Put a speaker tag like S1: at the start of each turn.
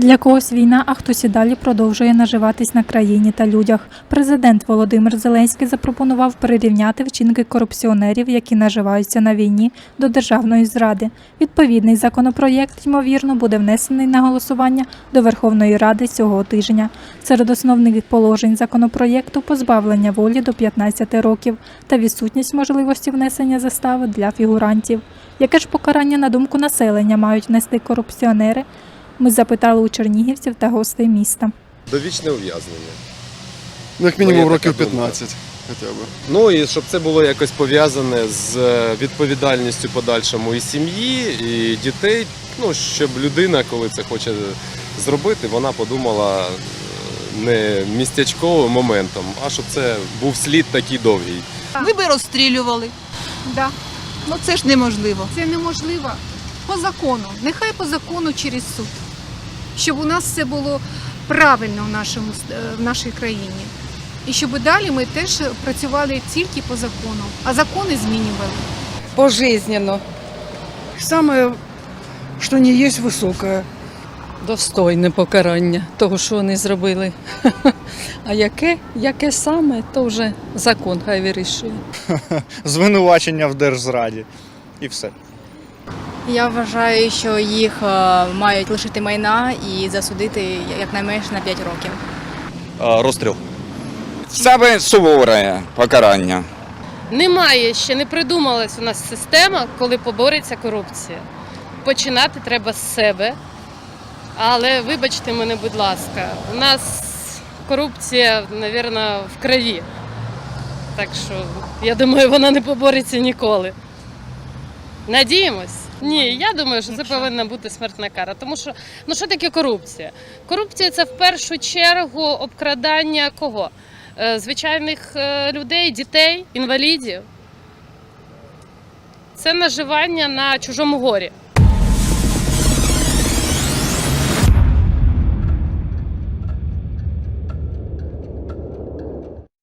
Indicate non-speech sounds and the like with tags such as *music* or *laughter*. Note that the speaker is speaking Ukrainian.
S1: Для когось війна, а хтось і далі продовжує наживатись на країні та людях. Президент Володимир Зеленський запропонував прирівняти вчинки корупціонерів, які наживаються на війні, до державної зради. Відповідний законопроєкт, ймовірно, буде внесений на голосування до Верховної Ради цього тижня. Серед основних положень законопроєкту позбавлення волі до 15 років та відсутність можливості внесення застави для фігурантів. Яке ж покарання на думку населення мають внести корупціонери? Ми запитали у чернігівців та гостей міста.
S2: Довічне ув'язнення.
S3: Ну, як мінімум
S2: Моя
S3: років
S2: така думка.
S3: 15 хоча б.
S2: Ну і щоб це було якось пов'язане з е, відповідальністю подальшому і сім'ї, і дітей. Ну, щоб людина, коли це хоче зробити, вона подумала е, не містячковим моментом, а щоб це був слід такий довгий.
S4: Ви би розстрілювали.
S5: Да,
S4: Ну це ж неможливо.
S5: це неможливо по закону. Нехай по закону через суд. Щоб у нас все було правильно в, нашому, е, в нашій країні. І щоб далі ми теж працювали тільки по закону, а закони змінювали.
S6: пожизненно.
S7: Самое, что не есть высокое.
S6: Достойне покарання того, що вони зробили. *laughs* А яке, яке саме, то вже закон хай вирішує. *laughs*
S8: звинувачення в держзраді. І все.
S9: Я вважаю, що їх е, мають лишити майна і засудити якнайменш на 5 років.
S10: розстріл. Саме суворе покарання.
S11: Немає ще не придумалась у нас система, коли побореться корупція. Починати треба з себе. Але вибачте мене, будь ласка, у нас корупція, мабуть, в крові. Так що я думаю, вона не побореться ніколи. Надіємось? Ні, я думаю, що це повинна бути смертна кара. Тому що ну що таке корупція? Корупція це в першу чергу обкрадання кого? Е, Звичайних е, людей, дітей, інвалідів. Це наживання на чужому горі.